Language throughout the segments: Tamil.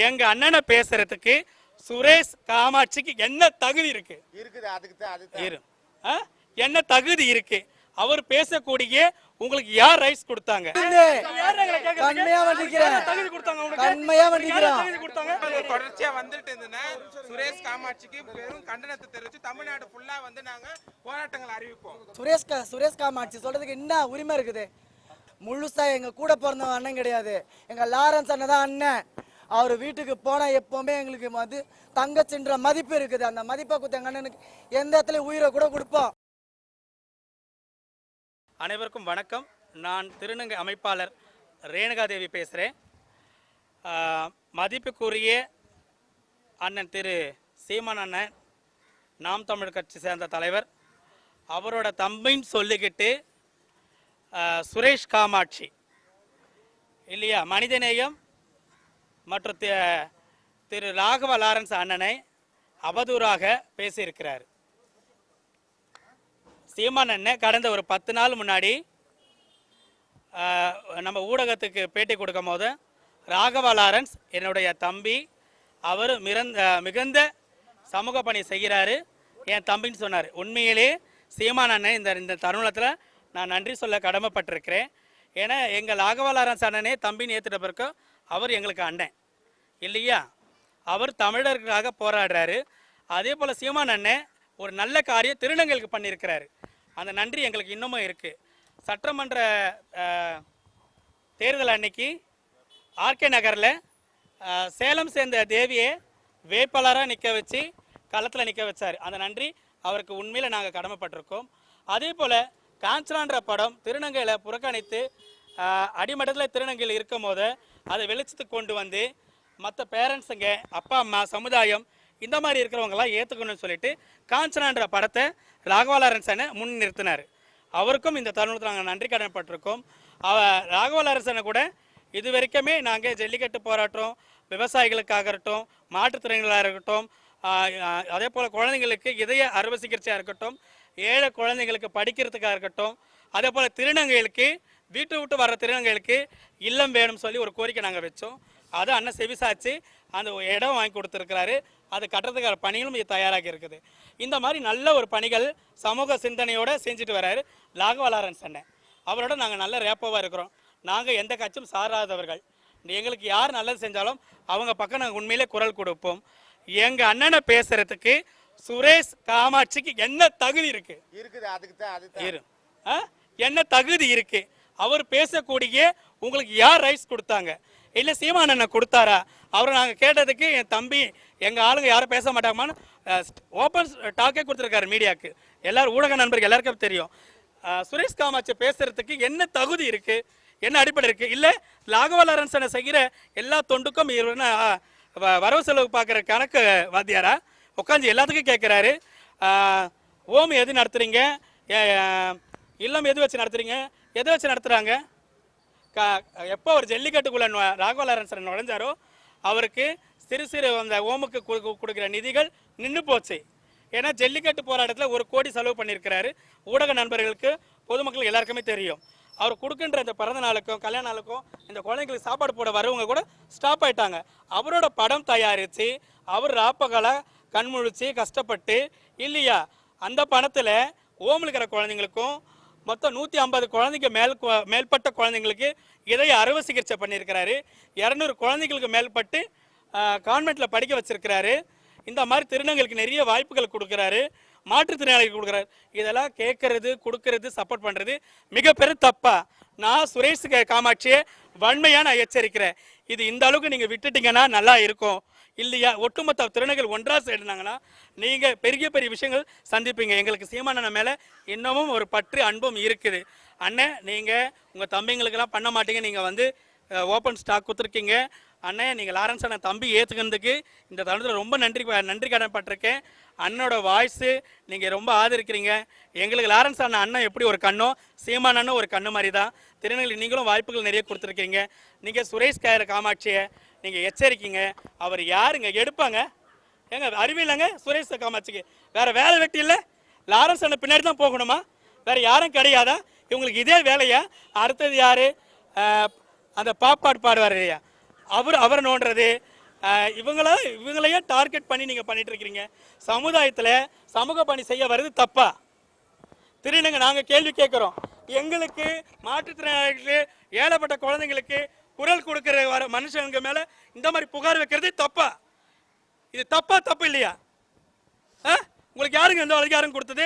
எங்க அண்ணனை பேசுறதுக்கு சுரேஷ் காமாட்சிக்கு என்ன தகுதி இருக்கு? இருக்குது அதுக்கு தான் அதுக்கு இரு. ஆ? என்ன தகுதி இருக்கு? அவர் பேசக்கூடிய உங்களுக்கு யார் ரைஸ் கொடுத்தாங்க? கண்மையா வண்டிக்கிறேன். தகுதி கொடுத்தாங்க? உங்களுக்கு கண்மையா வண்டிக்கிறேன். தகுதி கொடுத்தாங்க? தொடர்ச்சியா வந்துட்டு இருந்ததுன்னா சுரேஷ் காமாட்சிக்கு பெரும் கண்டனத்தை தெரிவிச்சு தமிழ்நாடு ஃபுல்லா வந்து நாங்க போராட்டங்கள் அறிவிப்போம். சுரேஷ் கா சுரேஷ் காமாட்சி சொல்றதுக்கு என்ன உரிமை இருக்குது? முழுசா எங்க கூட பிறந்தவன் அண்ணன் கிடையாது. எங்க லாரன்ஸ் அண்ணன் தான் அண்ணன். அவர் வீட்டுக்கு போனால் எப்போவுமே எங்களுக்கு வந்து தங்கச்சின்ற மதிப்பு இருக்குது. அந்த மதிப்பை கொடுத்த எங்கள் அண்ணனுக்கு எந்த இடத்துல உயிரை கூட கொடுப்போம். அனைவருக்கும் வணக்கம். நான் திருநங்கை அமைப்பாளர் ரேணுகாதேவி பேசுகிறேன் மதிப்புக்குரிய அண்ணன் திரு சீமான் அண்ணன் நாம் தமிழ் கட்சி சேர்ந்த தலைவர் அவரோட தம்பின்னு சொல்லிக்கிட்டு சுரேஷ் காமாட்சி. இல்லையா? மனிதநேயம் மற்றும் தி- திரு ராகவ லாரன்ஸ் அண்ணனை அவதூறாக பேசியிருக்கிறார். சீமான் அண்ணன் கடந்த ஒரு பத்து நாள் முன்னாடி நம்ம ஊடகத்துக்கு பேட்டி கொடுக்கும் போது ராகவ லாரன்ஸ் என்னுடைய தம்பி அவர் மிரந்த மிகுந்த சமூக பணி செய்கிறாரு என் தம்பின்னு சொன்னார். உண்மையிலே சீமான் அண்ணன் இந்த இந்த தருணத்தில் நான் நன்றி சொல்ல கடமைப்பட்டிருக்கிறேன். ஏன்னா எங்கள் ராகவ லாரன்ஸ் அண்ணனே தம்பின்னு ஏற்றுட்ட பிறகு அவர் எங்களுக்கு அண்ணன். இல்லையா? அவர் தமிழர்களுக்காக போராடுறாரு. அதே போல் சீமான் அண்ணன் ஒரு நல்ல காரியம் திருநங்கைக்கு பண்ணியிருக்கிறாரு. அந்த நன்றி எங்களுக்கு இன்னமும் இருக்குது சட்டமன்ற தேர்தல் அன்னைக்கு ஆர்கே நகரில் சேலம் சேர்ந்த தேவியை வேட்பாளராக நிற்க வச்சு களத்தில் நிற்க வச்சார். அந்த நன்றி அவருக்கு உண்மையில் நாங்கள் கடமைப்பட்டிருக்கோம். அதே போல் காஞ்சனான்ற படம் திருநங்கையில் புறக்கணித்து அடிமட்டத்தில் திருநங்கையில் இருக்கும் போது அதை வெளிச்சத்துக்கு கொண்டு வந்து மற்ற பேரண்ட்ஸுங்க அப்பா அம்மா சமுதாயம் இந்த மாதிரி இருக்கிறவங்களாம் ஏற்றுக்கணும்னு சொல்லிட்டு காஞ்சனான்ற படத்தை ராகவாலாரன்சனை முன் நிறுத்தினார். அவருக்கும் இந்த தருணத்தில் நாங்கள் நன்றி கடன்பட்டிருக்கோம். அவ ராகவலாரசனை கூட இது வரைக்குமே நாங்கள் ஜல்லிக்கட்டு போராட்டம் விவசாயிகளுக்காக இருக்கட்டும் மாற்றுத்திறனாளிகளாக இருக்கட்டும் அதே போல் குழந்தைங்களுக்கு இதய அறுவை சிகிச்சையாக இருக்கட்டும் ஏழை குழந்தைங்களுக்கு படிக்கிறதுக்காக இருக்கட்டும் அதே போல் திருநங்கைகளுக்கு வீட்டை விட்டு வர்ற திருநங்கைகளுக்கு இல்லம் வேணும்னு சொல்லி ஒரு கோரிக்கை நாங்கள் வச்சோம். அதை அண்ணன் செவிசாச்சு. அந்த இடம் வாங்கி கொடுத்துருக்கிறாரு. அது கட்டுறதுக்கான பணிகளும் இது தயாராகி இருக்குது. இந்த மாதிரி நல்ல ஒரு பணிகள் சமூக சிந்தனையோட செஞ்சுட்டு வராரு லாகவலாரன்ஸ் அண்ணன் அவரோட நாங்கள் நல்ல ரேப்போவாக இருக்கிறோம். நாங்கள் எந்த கட்சியும் சாராதவர்கள். எங்களுக்கு யார் நல்லது செஞ்சாலும் அவங்க பக்கம் நாங்கள் உண்மையிலே குரல் கொடுப்போம். எங்கள் அண்ணனை பேசுறதுக்கு சுரேஷ் காமாட்சிக்கு என்ன தகுதி இருக்கு? இருக்குது. அதுக்கு தான் ஆ? என்ன தகுதி இருக்கு? அவர் பேசக்கூடிய உங்களுக்கு யார் ரைஸ் கொடுத்தாங்க? இல்லை சீமானண்ண கொடுத்தாரா? அவரை நாங்கள் கேட்டதுக்கு என் தம்பி எங்கள் ஆளுங்க யாரும் பேச மாட்டாங்கன்னு ஓப்பன் டாக்கே கொடுத்துருக்காரு மீடியாவுக்கு எல்லாரும் ஊடக நண்பர்கள் எல்லாருக்கும் தெரியும். சுரேஷ் காமாட்சி பேசுறதுக்கு என்ன தகுதி இருக்குது என்ன அடிப்படை இருக்குது இல்லை லாகவலரன்சனை செய்கிற எல்லா தொண்டுக்கும் வரவு செலவு பார்க்குற கணக்கு வாத்தியாரா? உட்காந்து எல்லாத்துக்கும் கேட்குறாரு ஓம் எது நடத்துகிறீங்க இல்லம் எது வச்சு நடத்துகிறீங்க எதை வச்சு நடத்துகிறாங்க க எப்போ ஒரு ஜல்லிக்கட்டுக்குள்ளே நுழ- ராகவலாரன் நுழைஞ்சாரோ அவருக்கு சிறு சிறு அந்த ஓமுக்கு கொடுக்குற நிதிகள் நின்று போச்சு. ஏன்னா ஜல்லிக்கட்டு போராட்டத்தில் ஒரு கோடி செலவு பண்ணியிருக்கிறாரு. ஊடக நண்பர்களுக்கு பொதுமக்கள் எல்லாருக்குமே தெரியும். அவர் கொடுக்கின்ற இந்த பிறந்த நாளுக்கும் கல்யாண நாளுக்கும் இந்த குழந்தைங்களுக்கு சாப்பாடு போட வரவங்க கூட ஸ்டாப் ஆயிட்டாங்க. அவரோட படம் தயாரித்து அவர் ராப்பகலை கண்முழிச்சு கஷ்டப்பட்டு இல்லையா அந்த பணத்தில் ஓமில் இருக்கிற குழந்தைங்களுக்கும் மொத்தம் நூற்றி ஐம்பது குழந்தைங்க மேல் மேல்பட்ட குழந்தைங்களுக்கு இதய அறுவை சிகிச்சை பண்ணியிருக்கிறாரு. இரநூறு குழந்தைங்களுக்கு மேல்பட்டு கான்வெண்ட்டில் படிக்க வச்சிருக்கிறாரு. இந்த மாதிரி திருநங்களுக்கு நிறைய வாய்ப்புகள் கொடுக்குறாரு. மாற்றுத்திறனாளிகள் கொடுக்குறாரு. இதெல்லாம் கேட்கறது கொடுக்கறது சப்போர்ட் பண்ணுறது மிகப்பெரிய தப்பா. நான் சுரேஷ் காமாட்சியை வன்மையாக நான் எச்சரிக்கிறேன். இது இந்த அளவுக்கு நீங்கள் விட்டுட்டீங்கன்னா நல்லா இருக்கும். இல்லையா? ஒட்டுமொத்த திருநங்கள் ஒன்றா சேர்ந்தாங்கன்னா நீங்கள் பெரிய பெரிய விஷயங்கள் சந்திப்பீங்க. எங்களுக்கு சீமானண்ணன் மேலே இன்னமும் ஒரு பற்று அன்பும் இருக்குது. அண்ணன் நீங்கள் உங்கள் தம்பிங்களுக்கெல்லாம் பண்ண மாட்டீங்க. நீங்கள் வந்து ஓப்பன் ஸ்டாக் கொடுத்துருக்கீங்க. அண்ணன் நீங்கள் லாரன்ஸ் அண்ணன் தம்பி ஏற்றுக்கிறதுக்கு இந்த தருணத்தில் ரொம்ப நன்றி நன்றி கடன்பட்டிருக்கேன் அண்ணனோட வாய்ஸு நீங்கள் ரொம்ப ஆதரிக்கிறீங்க. எங்களுக்கு லாரன்ஸ் அண்ணன் அண்ணன் எப்படி ஒரு கண்ணோ சீமான் அண்ணன் ஒரு கண்ணு மாதிரி தான். திருநெல்வேலி நீங்களும் வாய்ப்புகள் நிறைய கொடுத்துருக்கீங்க. நீங்கள் சுரேஷ் காயர் காமாட்சியை நீங்கள் எச்சரிக்கீங்க. அவர் யாருங்க? எடுப்பாங்க. ஏங்க அறிவியலங்க சுரேஷ் காமாட்சிக்கு வேற வேலை வெட்டி இல்லை? லாரன்ஸ் அண்ணன் பின்னாடி தான் போகணுமா? வேற யாரும் கிடையாதா? இவங்களுக்கு இதே வேலையா? அடுத்தது யார்? அந்த பாப்பாடு பாடுவார் இல்லையா? அவர் அவரை நோண்டுறது. இவங்கள இவங்களையே டார்கெட் பண்ணி நீங்கள் பண்ணிட்டு இருக்கிறீங்க. சமுதாயத்தில் சமூக பணி செய்ய வருது தப்பா? திருநங்க நாங்கள் கேள்வி கேட்குறோம் எங்களுக்கு மாற்றுத்திறனாளிகளுக்கு ஏழப்பட்ட குழந்தைங்களுக்கு குரல் கொடுக்குற வர மனுஷங்க மேலே இந்த மாதிரி புகார் வைக்கிறது தப்பா? இது தப்பா தப்பு இல்லையா? ஆ? உங்களுக்கு யாருங்க எந்த அதிகாரம் கொடுத்தது?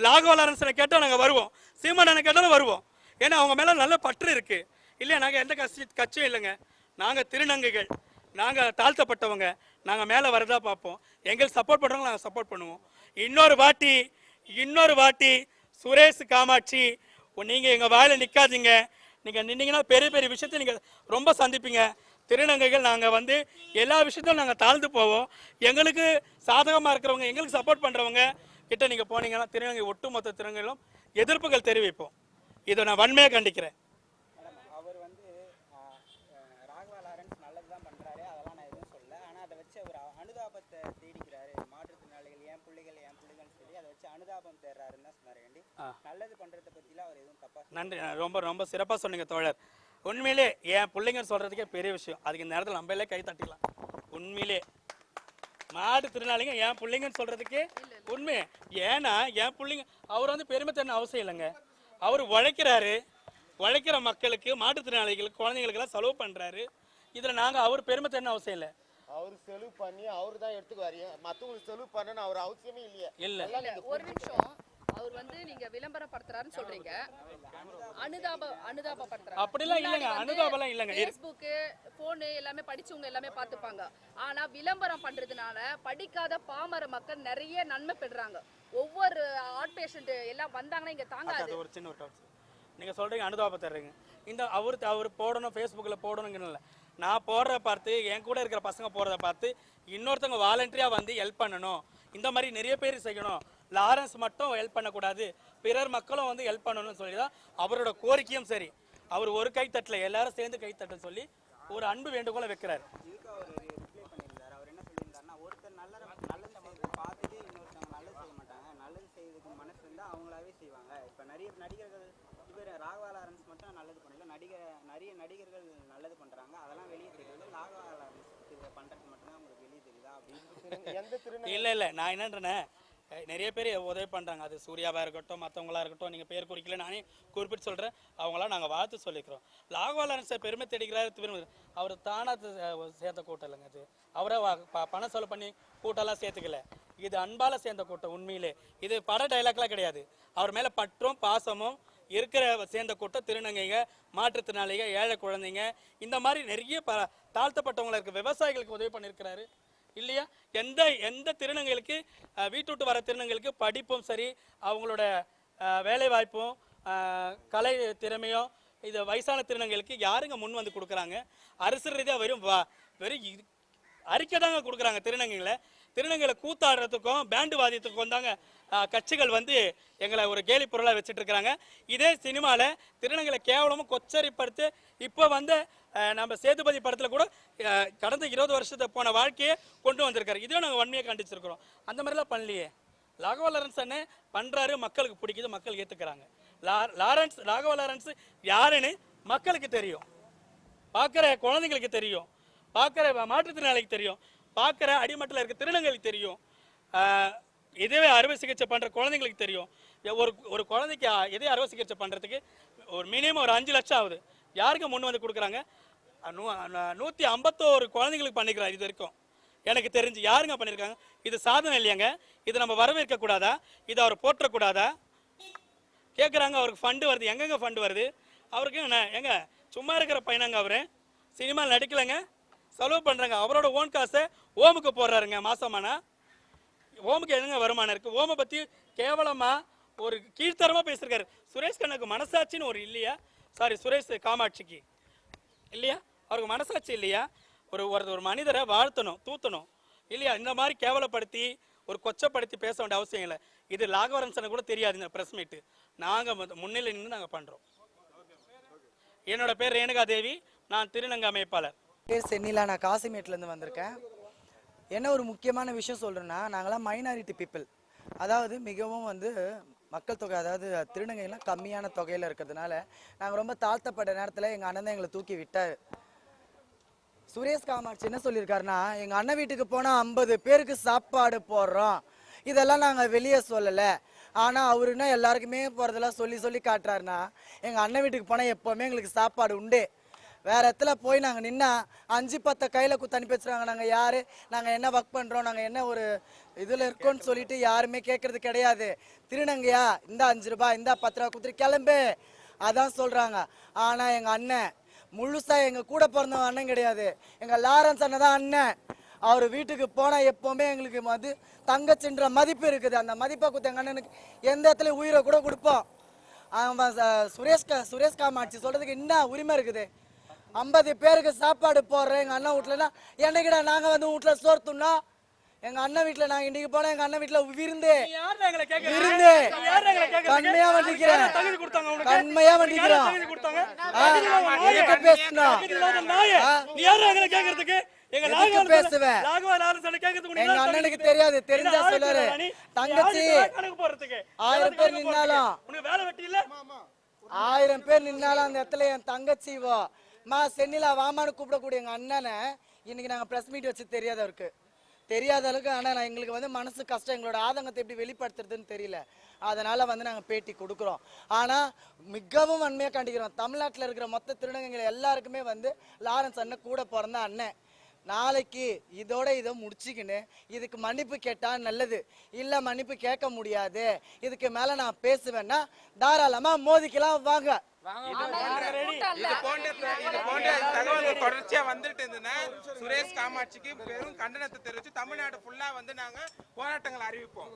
லாகவலாரன்ஸனை கேட்டால் நாங்கள் வருவோம். சீமானனை கேட்டாலும் வருவோம். ஏன்னா அவங்க மேலே நல்ல பற்று இருக்குது இல்லையா நாங்கள் எந்த கட்சி கட்சியும் இல்லைங்க. நாங்கள் திருநங்கைகள். நாங்கள் தாழ்த்தப்பட்டவங்க. நாங்கள் மேலே வரதா பார்ப்போம். எங்களுக்கு சப்போர்ட் பண்ணுறவங்க நாங்கள் சப்போர்ட் பண்ணுவோம். இன்னொரு வாட்டி இன்னொரு வாட்டி சுரேஷ் காமாட்சி நீங்கள் எங்கள் வாயில் நிற்காதீங்க நீங்கள் நின்னீங்கன்னா பெரிய பெரிய விஷயத்தை நீங்கள் ரொம்ப சந்திப்பீங்க. திருநங்கைகள் நாங்கள் வந்து எல்லா விஷயத்தையும் நாங்கள் தாழ்ந்து போவோம். எங்களுக்கு சாதகமாக இருக்கிறவங்க எங்களுக்கு சப்போர்ட் பண்ணுறவங்க கிட்ட நீங்கள் போனீங்கன்னா திருநங்கை ஒட்டுமொத்த திருநங்கைகளும் எதிர்ப்புகள் தெரிவிப்போம். இதை நான் வன்மையாக கண்டிக்கிறேன் அவர் வந்து ஆஹ், அஹ், ராகவா லாரன்ஸ் நல்லது தான் பண்ணுறாரு அதெல்லாம் நான் எதுவும் சொல்லல ஆனால் அதை வச்சு அவர் அனுதாபத்தை தேடிக்கிறாரு மாற்றுத்திறனாளிகள் என் பிள்ளைகள் என் பிள்ளைகள்னு சொல்லி அதை வச்சு அனுதாபம் சொன்னார் நல்லது அவர் எதுவும் நன்றி. ரொம்ப ரொம்ப சிறப்பாக சொன்னீங்க தோழர். உண்மையிலே என் பிள்ளைங்க சொல்கிறதுக்கே பெரிய விஷயம். அதுக்கு இந்த நேரத்தில் நம்மளே கை தட்டிக்கலாம். உண்மையிலே. மாடு திருநாளிங்க என் பிள்ளைங்கன்னு சொல்கிறதுக்கே உண்மை. ஏன்னா என் பிள்ளைங்க அவர் வந்து பெருமை தரணும் அவசியம் இல்லைங்க. அவர் உழைக்கிறாரு. உழைக்கிற மக்களுக்கு மாற்றுத்திறனாளிகளுக்கு குழந்தைங்களுக்கெல்லாம் செலவு பண்ணுறாரு இதில் நாங்கள் அவர் பெருமை தரணும் அவசியம் இல்லை. அவர் செலவு பண்ணி அவர் தான் எடுத்துக்குவாரு. மத்தவங்களுக்கு செலவு பண்ணணும் அவர் அவசியமே இல்லையே. இல்லை. நீங்க ஒரு நிமிஷம். அவர் வந்து நீங்க விளம்பரப்படுத்துறாருன்னு சொல்றீங்க. அனுதாப அனுதாபப்படுத்துறாரு. அப்படிலாம் இல்லைங்க. அனுதாபம்லாம் இல்லைங்க. ஃபேஸ்புக் போன் எல்லாமே படிச்சவங்க எல்லாமே பார்த்துப்பாங்க. ஆனா விளம்பரம் பண்றதுனால படிக்காத பாமர மக்கள் நிறைய நன்மை பெறுறாங்க. ஒவ்வொரு ஆர்ட் பேஷண்ட் எல்லாம் வந்தாங்கன்னா இங்க தாங்காது. ஒரு சின்ன ஒரு டவுட் நீங்கள் சொல்கிறீங்க அனுதாபம் தர்றீங்க. இந்த அவர் அவர் போடணும் ஃபேஸ்புக்கில் போடணுங்கன்னு இல்லை நான் போடுறத பார்த்து என் கூட இருக்கிற பசங்க போடுறத பார்த்து இன்னொருத்தவங்க வாலண்டரியாக வந்து ஹெல்ப் பண்ணணும். இந்த மாதிரி நிறைய பேர் செய்யணும். லாரன்ஸ் மட்டும் ஹெல்ப் பண்ணக்கூடாது. பிறர் மக்களும் வந்து ஹெல்ப் பண்ணணும்னு சொல்லி தான் அவரோட கோரிக்கையும் சரி. அவர் ஒரு கைத்தட்டில் எல்லாரும் சேர்ந்து கைத்தட்ட சொல்லி ஒரு அன்பு வேண்டுகோளை வைக்கிறார். இதுக்கு அவர் பண்ணியிருந்தார். அவர் என்ன ஒருத்தர் நல்ல நல்லது பார்த்துட்டு இன்னொருத்தவங்க நல்லது செய்ய மாட்டாங்க. நல்லது மனசு அவங்களாவே செய்வாங்க. இப்போ நடிகர்கள் இவர் ராகவா லாரன்ஸ் மட்டும் நல்லது பண்ணல நடிகர் நிறைய நடிகர்கள் நல்லது பண்ணுறாங்க அதெல்லாம் வெளியே தெரியுது. இதை பண்ணுறது மட்டும்தான் உங்களுக்கு வெளியே தெரியுதா அப்படின்னு எந்த திருநங்கை இல்லை இல்லை. நான் என்னன்றேனே நிறைய பேர் உதவி பண்ணுறாங்க அது சூர்யாவாக இருக்கட்டும் மற்றவங்களா இருக்கட்டும் நீங்கள் பேர் குறிக்கல நானே குறிப்பிட்டு சொல்கிறேன் அவங்களாம் நாங்கள் வாழ்த்து சொல்லிக்கிறோம். லாகவாலன் சார் பெருமை தேடிக்கிறாரு பெருமை அவர் தானாக சேர்த்த கூட்டம் இல்லைங்க அது. அவரே பணம் செலவு பண்ணி கூட்டம்லாம் சேர்த்துக்கல. இது அன்பால் சேர்ந்த கூட்டம் உண்மையிலே. இது பட டைலாக்லாம் கிடையாது. அவர் மேலே பற்றும் பாசமும் இருக்கிற சேர்ந்த கூட்டம் திருநங்கைங்க மாற்றுத்திறனாளிங்க ஏழை குழந்தைங்க இந்த மாதிரி நிறைய ப தாழ்த்தப்பட்டவங்கள இருக்க விவசாயிகளுக்கு உதவி பண்ணியிருக்கிறாரு. இல்லையா? எந்த எந்த திருநங்கைகளுக்கு வீட்டு விட்டு வர திருநங்கைகளுக்கு படிப்பும் சரி அவங்களோட வேலைவாய்ப்பும் கலை திறமையும் இது வயசான திருநங்கைகளுக்கு யாருங்க முன் வந்து கொடுக்குறாங்க? அரசு ரீதியாக வெறும் வா வெறும் அறிக்கை தாங்க கொடுக்குறாங்க திருநங்கைகளை. திருநங்கைகளை கூத்தாடுறதுக்கும் பேண்டு வாதியத்துக்கும் தாங்க கட்சிகள் வந்து எங்களை ஒரு கேலி பொருளாக வச்சுட்டு இருக்கிறாங்க இதே சினிமாவில் திருநங்கைகளை கேவலமும் கொச்சரிப்படுத்தி இப்போ வந்து நம்ம சேதுபதி படத்தில் கூட கடந்த இருபது வருஷத்தை போன வாழ்க்கையை கொண்டு வந்திருக்காரு. இதையும் நாங்கள் வன்மையை கண்டிச்சிருக்கிறோம். அந்த மாதிரிலாம் பண்ணலையே. ராகவ லாரன்ஸ் அண்ணே பண்ணுறாரு மக்களுக்கு பிடிக்குது மக்கள் ஏற்றுக்கிறாங்க லா லாரன்ஸ் ராகவ லாரன்ஸ் யாருன்னு மக்களுக்கு தெரியும். பார்க்குற குழந்தைங்களுக்கு தெரியும். பார்க்குற மாற்றுத்திறனாளிக்கு தெரியும். பார்க்குற அடிமட்டில் இருக்க திருநங்களுக்கு தெரியும். இதுவே அறுவை சிகிச்சை பண்ணுற குழந்தைங்களுக்கு தெரியும். ஒரு ஒரு குழந்தைக்கு இதே அறுவை சிகிச்சை பண்ணுறதுக்கு ஒரு மினிமம் ஒரு அஞ்சு லட்சம் ஆகுது. யாருக்கு முன் வந்து கொடுக்குறாங்க? நூ நூற்றி ஐம்பத்தோரு குழந்தைங்களுக்கு பண்ணிக்கிறார் இது வரைக்கும். எனக்கு தெரிஞ்சு யாருங்க பண்ணியிருக்காங்க இது சாதனை இல்லையாங்க? இது நம்ம வரவேற்க கூடாதா? இது அவர் போற்றக்கூடாதா? கேட்குறாங்க அவருக்கு ஃபண்டு வருது. எங்கெங்க ஃபண்டு வருது? அவருக்கு என்ன எங்க? சும்மா இருக்கிற பையனாங்க அவர். சினிமாவில் நடிக்கலைங்க. செலவு பண்ணுறாங்க அவரோட ஓன் காசை ஓமுக்கு போடுறாருங்க மாசமானா. ஓமுக்கு எதுங்க வருமானம் இருக்குது ஓமை பற்றி கேவலமாக ஒரு கீழ்த்தரமாக பேசியிருக்காரு. சுரேஷ் கண்ணுக்கு மனசாட்சின்னு ஒரு இல்லையா? சாரி சுரேஷ் காமாட்சிக்கு. இல்லையா? அவருக்கு மனசாட்சி இல்லையா? ஒரு ஒரு ஒரு மனிதரை வாழ்த்தணும் தூத்தணும். இல்லையா? இந்த மாதிரி கேவலப்படுத்தி ஒரு கொச்சப்படுத்தி பேச வேண்டிய அவசியம் இல்லை. இது லாகவரன்சனை கூட தெரியாது இந்த ப்ரெஸ் மீட்டு நாங்கள் முன்னிலை நின்று நாங்கள் பண்ணுறோம் என்னோட பேர் ரேணுகா தேவி நான் திருநங்கை அமைப்பாளர். பேர் சென்னிலா. நான் காசிமேட்லேருந்து வந்திருக்கேன். என்ன ஒரு முக்கியமான விஷயம் சொல்கிறேன்னா நாங்களாம் மைனாரிட்டி பீப்புள் அதாவது மிகவும் வந்து மக்கள் தொகை அதாவது திருநங்கைலாம் கம்மியான தொகையில் இருக்கிறதுனால நாங்கள் ரொம்ப தாழ்த்தப்பட்ட நேரத்தில் எங்கள் அண்ணன் தான் எங்களை தூக்கி விட்டார். சுரேஷ் காமாட்சி என்ன சொல்லியிருக்காருன்னா எங்கள் அண்ணன் வீட்டுக்கு போனால் ஐம்பது பேருக்கு சாப்பாடு போடுறோம். இதெல்லாம் நாங்கள் வெளியே சொல்லலை. ஆனால் அவருன்னா எல்லாருக்குமே போகிறதெல்லாம் சொல்லி சொல்லி காட்டுறாருன்னா எங்கள் அண்ணன் வீட்டுக்கு போனால் எப்போவுமே எங்களுக்கு சாப்பாடு உண்டு. வேற இடத்துல போய் நாங்கள் நின்னா அஞ்சு பத்தை கையில குத்து அனுப்பி வச்சிருவாங்க. நாங்கள் யாரு? நாங்கள் என்ன ஒர்க் பண்றோம்? நாங்கள் என்ன ஒரு இதுல இருக்கோம்னு சொல்லிட்டு யாருமே கேட்கறது கிடையாது. திருநங்கையா இந்த அஞ்சு ரூபாய் இந்த பத்து ரூபா குத்துரு கிளம்பு. அதான் சொல்றாங்க. ஆனா எங்க அண்ணன் முழுசா எங்க கூட பிறந்த அண்ணன் கிடையாது. எங்க லாரன்ஸ் அண்ணன் தான் அண்ணன். அவர் வீட்டுக்கு போனா எப்பவுமே எங்களுக்கு மது தங்கச்சின்ற மதிப்பு இருக்குது. அந்த மதிப்பை கொடுத்த எங்க அண்ணனுக்கு எந்த இடத்துல உயிரை கூட கொடுப்போம். அவன் சுரேஷ்கா சுரேஷ் சுரேஷ் காமாட்சி சொல்றதுக்கு என்ன உரிமை இருக்குது? ஐம்பது பேருக்கு சாப்பாடு போடுறேன் எங்க அண்ணன் வீட்டுலனா என்னைக்குடா நாங்க வந்து வீட்டுல சோர்த்துனா எங்க அண்ணன் வீட்டுல நாங்க இன்னைக்கு போனா எங்க அண்ணன் வீட்டுல விருந்து எங்களை? விருந்து யாருடா எங்களை கேக்குறதுக்கு? கண்மையா வண்டிக்கிறேன் யாரா தகுதி கொடுத்தாங்க உனக்கு? கண்மையா யாரா வண்டிக்கிறோம் எங்களை? எங்க லாகவா பேசுவேன்? எங்க அண்ணனுக்கு? தெரியாது, தெரிஞ்சா சொல்லுவாரு. தங்கச்சி? ஆயிரம் பேர். நின்னாலும். ஆயிரம் பேர் நின்னாலும் அந்த இடத்துல என் தங்கச்சி வா மா சென்னிலா வாமான்னு கூப்பிடக்கூடிய எங்கள் அண்ணனை இன்னைக்கு நாங்கள் ப்ரெஸ் மீட் வச்சு தெரியாதவருக்கு. தெரியாத அளவுக்கு ஆனால் நான் எங்களுக்கு வந்து மனசு கஷ்டம் எங்களோட ஆதங்கத்தை எப்படி வெளிப்படுத்துறதுன்னு தெரியல. அதனால் வந்து நாங்கள் பேட்டி கொடுக்குறோம். ஆனால் மிகவும் அண்மையாக கண்டிக்கிறோம். தமிழ்நாட்டில் இருக்கிற மொத்த திருநங்கைகள் எல்லாருக்குமே வந்து லாரன்ஸ் அண்ணன் கூட பிறந்த அண்ணன். நாளைக்கு இதோட இதை முடிச்சுக்கின்னு இதுக்கு மன்னிப்பு கேட்டால் நல்லது. இல்லை மன்னிப்பு கேட்க முடியாது. இதுக்கு மேலே நான் பேசுவேன்னா தாராளமாக மோதிக்கலாம் வாங்க. இது போன்ற இது போன்ற தகவல்கள் தொடர்ச்சியா வந்துட்டு இருந்ததுன்னா சுரேஷ் காமாட்சிக்கு பெரும் கண்டனத்தை தெரிவிச்சு தமிழ்நாடு ஃபுல்லா வந்து நாங்க போராட்டங்கள் அறிவிப்போம்.